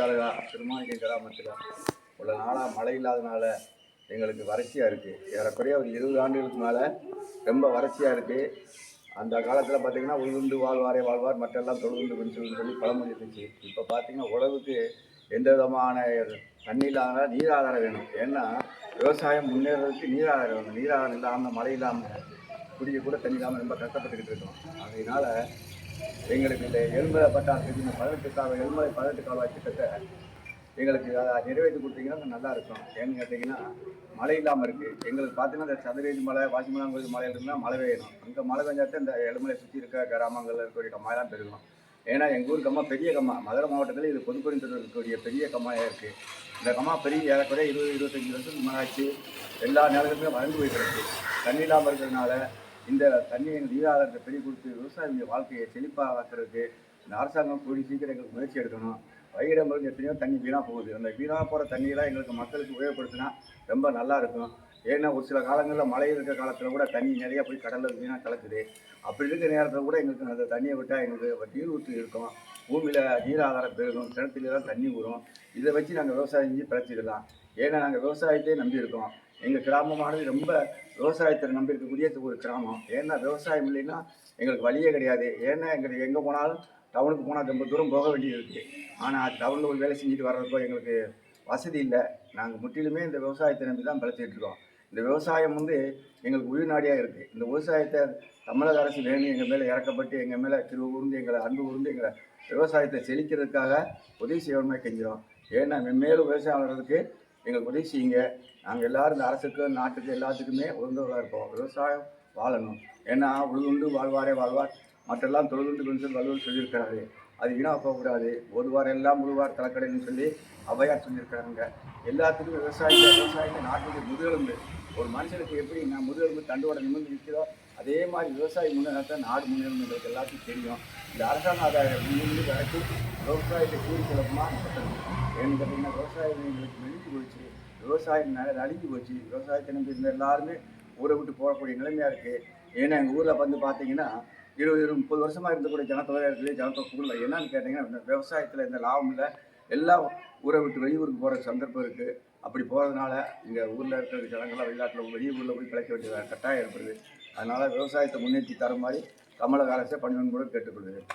தாலுகா திருமானிக்கம் கிராமத்தில். உள்ள நாளாக மழை இல்லாதனால எங்களுக்கு வறட்சியாக இருக்குது ஏறக்குறைய ஒரு இருபது ஆண்டுகளுக்கு மேலே ரொம்ப வறட்சியாக இருக்குது அந்த காலத்தில் பார்த்தீங்கன்னா உழுந்து வாழ்வாரே வாழ்வார் மற்றெல்லாம் தொழுந்து சொல்லி சொல்லி பழமொழி இருந்துச்சு. இப்போ பார்த்தீங்கன்னா உழவுக்கு எந்த விதமான தண்ணி இல்லாத நீர் ஆதாரம் வேணும். ஏன்னா விவசாயம் முன்னேறதுக்கு நீராதாரம் வேணும். நீர் ஆதாரம் இல்லாமல் மழை இல்லாமல் குடிக்க கூட தண்ணி இல்லாமல் ரொம்ப கஷ்டப்பட்டுக்கிட்டு இருக்கோம். அதனால எங்களுக்கு இந்த எலுமலை பட்டாசு இந்த பதினெட்டு கால எலுமலை பதினெட்டு கால்வாய் திட்டத்தை எங்களுக்கு அதை நிறைவேற்றி கொடுத்தீங்கன்னா நல்லா இருக்கும். ஏன்னு கேட்டிங்கன்னா மழை இல்லாமல் இருக்குது எங்களுக்கு பார்த்தீங்கன்னா இந்த சதுரேஜ் மலை வாசிமலாம் கோயில் இருந்தால் மழை பெய்யணும். அங்கே மழை பெஞ்சாத்தான் இந்த எலுமலை சுற்றி இருக்க கிராமங்களில் இருக்கக்கூடிய கம்மாயெல்லாம் பெருகும் ஏன்னா எங்கள் ஊர் கம்மா பெரிய கம்மா. மதுரை மாவட்டத்தில் இது பொதுப்பணித்துறை இருக்கக்கூடிய பெரிய கம்மாயாக இருக்குது இந்த கம்மா பெரிய ஏறக்குறைய இருபது இருபத்தஞ்சி வருஷத்துக்கு முன்னாச்சு எல்லா நிலங்களுமே வறண்டு போயிட்டு இருக்குது தண்ணி இல்லாமல் இருக்கிறதுனால இந்த தண்ணியை எங்கள் நீராதாரத்தை பெரிய கொடுத்து விவசாயிய வாழ்க்கையை செழிப்பாக ஆக்குறதுக்கு இந்த அரசாங்கம் கூடி சீக்கிரம் எங்களுக்கு முயற்சி எடுக்கணும். வயிறம்பருந்து எத்தனையோ தண்ணி வீணாக போகுது. அந்த வீணாக போகிற தண்ணியெல்லாம் எங்களுக்கு மக்களுக்கு உபயோகப்படுத்தினா ரொம்ப நல்லா இருக்கும். ஏன்னா ஒரு சில காலங்களில் மழை இருக்கிற காலத்தில் கூட தண்ணி நிறையா போய் கடலில் வீணாக கலக்குது. அப்படி இருக்கிற நேரத்தில் கூட எங்களுக்கு அந்த தண்ணியை விட்டால் எங்களுக்கு நீர் ஊற்று இருக்கும். பூமியில் நீராதாரம் பெருகும். கிணத்துல தான் தண்ணி ஊறும். இதை வச்சு நாங்கள் விவசாயம் செஞ்சு பிழைச்சிக்கலாம். ஏன்னா நாங்கள் விவசாயத்தையே நம்பி இருக்கோம் எங்கள் கிராமமானது ரொம்ப விவசாயத்தை நம்பி இருக்கக்கூடிய ஒரு கிராமம். ஏன்னா விவசாயம் இல்லைன்னா எங்களுக்கு வழியே கிடையாது. ஏன்னா எங்களுக்கு எங்கே போனாலும் டவுனுக்கு போனால் ரொம்ப தூரம் போக வேண்டியது இருக்குது ஆனால் டவுனில் ஒரு வேலை செஞ்சுட்டு வர்றதுக்கோ எங்களுக்கு வசதி இல்லை. நாங்கள் முற்றிலுமே இந்த விவசாயத்தை நம்பி தான் பிழைச்சிட்டு இருக்கோம். இந்த விவசாயம் வந்து எங்களுக்கு உயிர்நாடியாக இருக்குது இந்த விவசாயத்தை தமிழக அரசு வேணும். எங்கள் மேலே இறக்கப்பட்டு எங்கள் மேலே திரு உருந்து எங்களை அன்பு உருந்து எங்களை விவசாயத்தை செழிக்கிறதுக்காக உதவி செய்யணுமே கெஞ்சிடும் ஏன்னா மென்மேலும் விவசாயம் வர்றதுக்கு எங்களுக்கு உதவி செய்யுங்க நாங்கள் எல்லாரும் இந்த அரசுக்கு நாட்டுக்கு எல்லாத்துக்குமே உகந்தவர்களாக இருப்போம். விவசாயம் வாழணும். ஏன்னா உழுதுண்டு வாழ்வாரே வாழ்வார். மற்றெல்லாம் தொழுதுண்டு கொஞ்சம் வலுவல் சொல்லியிருக்கிறாரு அது வீணாக போகக்கூடாது. ஒரு வாரம் எல்லாம் முழுவார் தலைக்கடைன்னு சொல்லி ஔவையார் சொல்லியிருக்கிறாங்க எல்லாத்துக்கும் விவசாயிகள் விவசாயத்தை நாட்டுக்கு முதுகெலும்பு. ஒரு மனுஷனுக்கு எப்படி நான் முதுகெலும்பு தண்டுவோட நிமிர்ந்து நிற்கிறோ அதே மாதிரி விவசாயி முன்னேறத்தை நாடு முன்னேறும் எங்களுக்கு எல்லாத்துக்கும் தெரியும். இந்த அரசாங்க அதை முன்னிருந்து வழக்கு விவசாயத்தை கூறி குழப்பமாக நடத்தணும் ஏன்னு கேட்டிங்கன்னா விவசாயம் எங்களுக்கு மெலிஞ்சு போச்சு. விவசாயம் நிறைய அழிஞ்சு போச்சு. விவசாயத்தை நம்பி இருந்த எல்லாருமே ஊரை விட்டு போகக்கூடிய நிலைமையாக இருக்குது ஏன்னா எங்கள் ஊரில் வந்து பார்த்தீங்கன்னா இருபது இருபது முப்பது வருஷமாக இருந்தக்கூடிய ஜனத்தொகை இருக்குது என்னன்னு கேட்டிங்கன்னா இந்த விவசாயத்தில் இந்த லாபம் இல்லை. எல்லாம் ஊரை விட்டு வெளியூருக்கு போகிற சந்தர்ப்பம் இருக்குது அப்படி போகிறதுனால இங்கே ஊரில் இருக்கிற ஜனங்கள்லாம் வெளிநாட்டில் வெளியூரில் போய் பிழைக்க வேண்டிய கட்டாயம் ஏற்படுது. அதனால் விவசாயத்தை முன்னேற்றி தர மாதிரி தமிழக அரசை பணிவன் கூட கேட்டுக்கொள்கிறேன்.